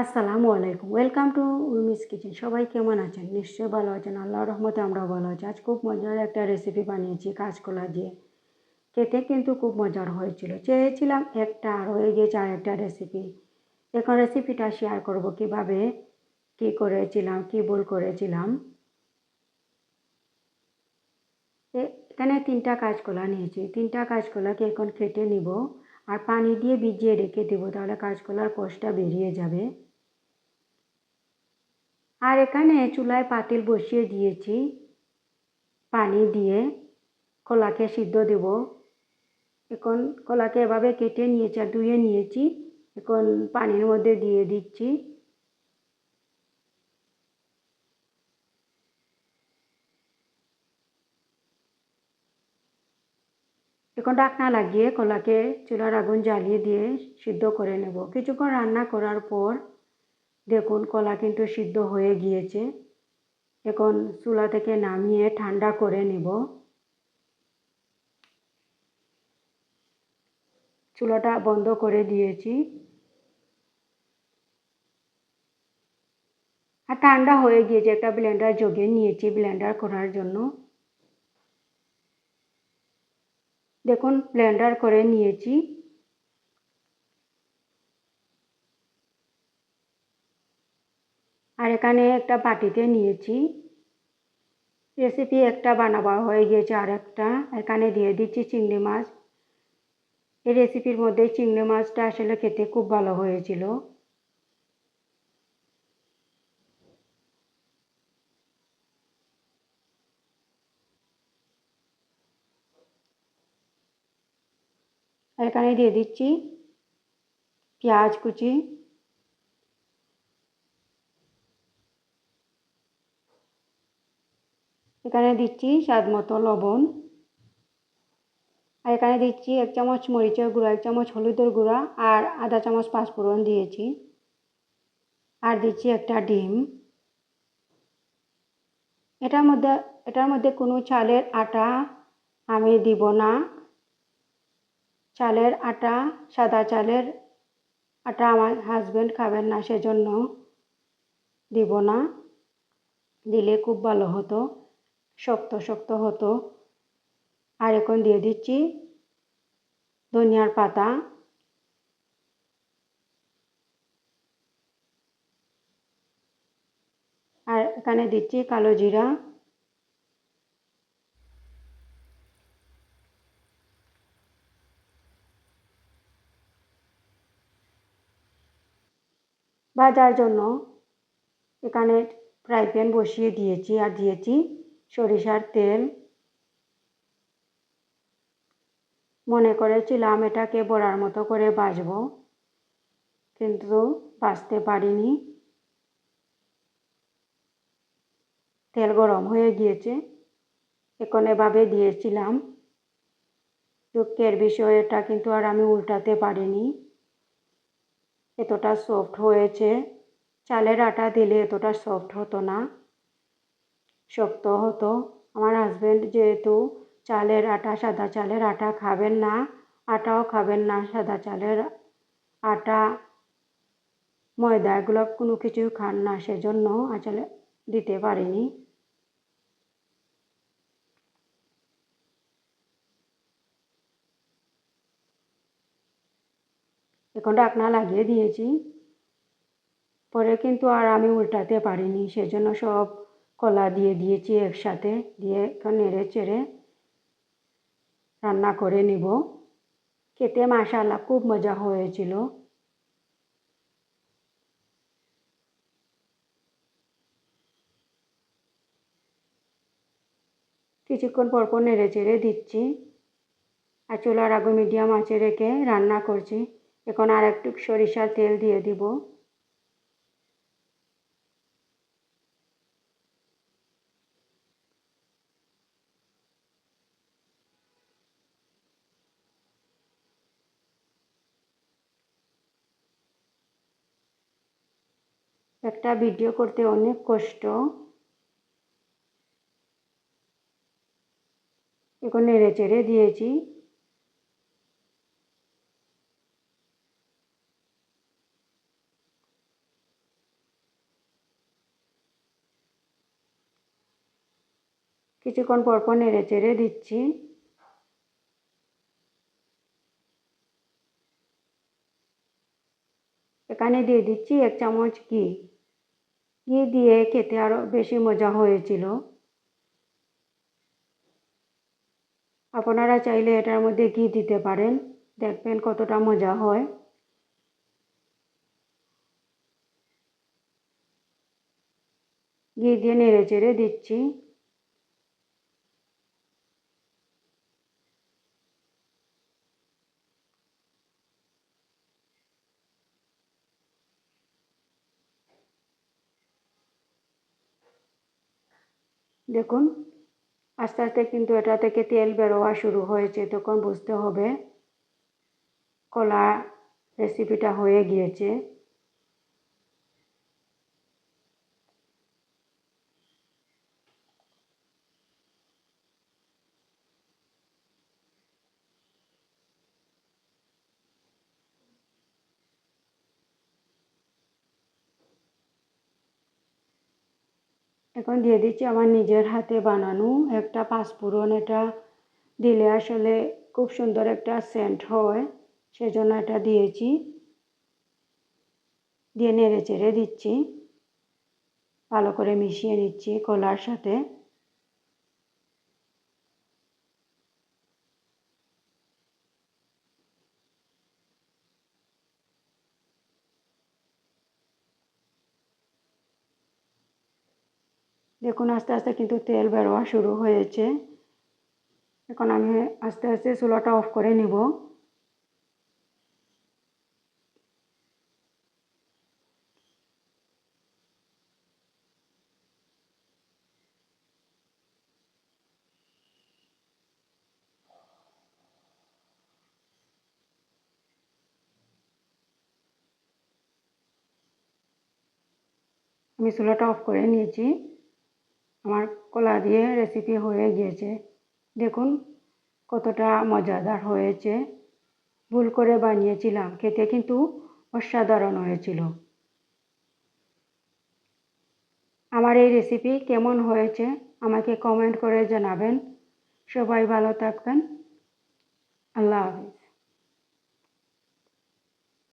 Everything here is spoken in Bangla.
আসসালামু আলাইকুম। ওয়েলকাম টু উর্মিস কিচেন সবাই কেমন আছেন? নিশ্চয়ই ভালো আছেন। আল্লাহ রহমতে আমরাও ভালো আছি। আজ খুব মজার একটা রেসিপি বানিয়েছি কাঁচকলা দিয়ে। খেতে কিন্তু খুব মজার হয়েছিল। চেয়েছিলাম একটা আর হয়ে গিয়েছে আর একটা রেসিপি এখন রেসিপিটা শেয়ার করব কীভাবে, কি করেছিলাম, কি ভুল করেছিলাম। এখানে তিনটা কাঁচকলা নিয়েছি। তিনটা কাঁচকলাকে এখন কেটে নিব। আর পানি দিয়ে ভিজিয়ে রেখে দেবো। তাহলে কাঁচকলার কষটা বেরিয়ে যাবে। আর এখানে চুলায় পাতিল বসিয়ে দিয়েছি। পানি দিয়ে কলাকে সিদ্ধ দেব। এখন কলাকে এভাবে কেটে নিয়েছি আর ধুয়ে নিয়েছি। এখন পানির মধ্যে দিয়ে দিচ্ছি। এখন ডাকনা লাগিয়ে কলাকে চুলার আগুন জ্বালিয়ে দিয়ে সিদ্ধ করে নেব। কিছুক্ষণ রান্না করার পর দেখুন, কলা কিন্তু সিদ্ধ হয়ে গিয়েছে। এখন চুলা থেকে নামিয়ে ঠান্ডা করে নেব। চুলাটা বন্ধ করে দিয়েছি। আর ঠান্ডা হয়ে গিয়েছে, একটা ব্লেন্ডার জগে নিয়েছি, ব্লেন্ডার করার জন্য। দেখুন, ব্লেন্ডার করে নিয়েছি। আর এখানে একটা বাটিতে নিয়েছি। রেসিপি একটা বানাবা হয়ে গিয়েছে আর একটা। এখানে দিয়ে দিচ্ছি চিংড়ি মাছ। এই রেসিপির মধ্যে চিংড়ি মাছটা আসলে খেতে খুব ভালো হয়েছিল। এখানে দিয়ে দিচ্ছি পেঁয়াজ কুচি। এখানে দিচ্ছি স্বাদ মতো লবণ। আর এখানে দিচ্ছি এক চামচ মরিচের গুঁড়া, এক চামচ হলুদের গুঁড়া আর আধা চামচ পাঁচফোড়ন দিয়েছি। আর দিচ্ছি একটা ডিম। এটার মধ্যে এটার মধ্যে কোনো চালের আটা আমি দিব না। চালের আটা, সাদা চালের আটা আমার হাজব্যান্ড খাবেন না, সেজন্য দিব না। দিলে খুব ভালো হতো। শক্ত শক্ত হতো। আর এখন দিয়ে দিচ্ছি। ধনিয়ার পাতা। আর এখানে দিচ্ছি কালো জিরা। ভাজার জন্য এখানে ফ্রাই প্যান বসিয়ে দিয়েছি আর দিয়েছি সরিষার তেল। মনে করেছিলাম এটাকে বড়ার মতো করে বাজবো কিন্তু বাঁচতে পারিনি। তেল গরম হয়ে গিয়েছে, এখন এভাবে দিয়েছিলাম। দুঃখের বিষয়, এটা কিন্তু আর আমি উল্টাতে পারিনি। এতটা সফট হয়েছে। চালের আটা দিলে এতটা সফট হতো না। শক্ত হতো। আমার হাজব্যান্ড যেহেতু চালের আটা, সাদা চালের আটা খাবেন না, আটাও খাবেন না, সাদা চালের আটা, ময়দা এগুলো কোনো কিছুই খান না, সেজন্য আসলে দিতে পারিনি। এখন ডাকনা লাগিয়ে দিয়েছি। পরে কিন্তু আর আমি উল্টাতে পারিনি, সেজন্য সব কলা দিয়ে দিয়েছি একসাথে, দিয়ে এখন নেড়ে চেড়ে রান্না করে নিব। খেতে মাশাল্লাহ খুব মজা হয়েছিল। কিছুক্ষণ পরপর নেড়ে চেড়ে দিচ্ছি। আর চুলার আগে মিডিয়াম আঁচে রেখে রান্না করছি। এখন আর একটু সরিষার তেল দিয়ে দিব। একটা ভিডিও করতে অনেক কষ্ট। এখন নেড়ে চেড়ে দিয়েছি। কিছুক্ষণ পরপর নেড়ে চেড়ে দিচ্ছি। এখানে দিয়ে দিচ্ছি এক চামচ ঘি। ঘি দিয়ে খেতে আরও বেশি মজা হয়েছিল? আপনারা চাইলে এটার মধ্যে ঘি দিতে পারেন। দেখবেন কতটা মজা হয়। ঘি দিয়ে নেড়ে চেড়ে দিচ্ছি। দেখুন, আস্তে আস্তে কিন্তু এটা থেকে তেল বেরোয়া শুরু হয়েছে। তখন বুঝতে হবে, কলা রেসিপিটা হয়ে গিয়েছে। এখন দিয়ে দিচ্ছি আমার নিজের হাতে বানানো একটা পাঁচফোড়ন। এটা দিলে আসলে খুব সুন্দর একটা সেন্ট হয়, সেজন্য এটা দিয়েছি। দিয়ে নেড়ে চেড়ে দিচ্ছি। ভালো করে মিশিয়ে নিচ্ছি কলার সাথে। দেখুন, আস্তে আস্তে কিন্তু তেল বেরোয়া শুরু হয়েছে। এখন আমি আস্তে আস্তে চুলাটা অফ করে নিব। আমি চুলাটা অফ করে নিয়েছি। আমার কলা দিয়ে রেসিপি হয়ে গিয়েছে। দেখুন কতটা মজাদার হয়েছে। ভুল করে বানিয়েছিলাম, খেতে কিন্তু অসাধারণ হয়েছিল। আমার এই রেসিপি কেমন হয়েছে আমাকে কমেন্ট করে জানাবেন। সবাই ভালো থাকবেন। আল্লাহ হাফিজ।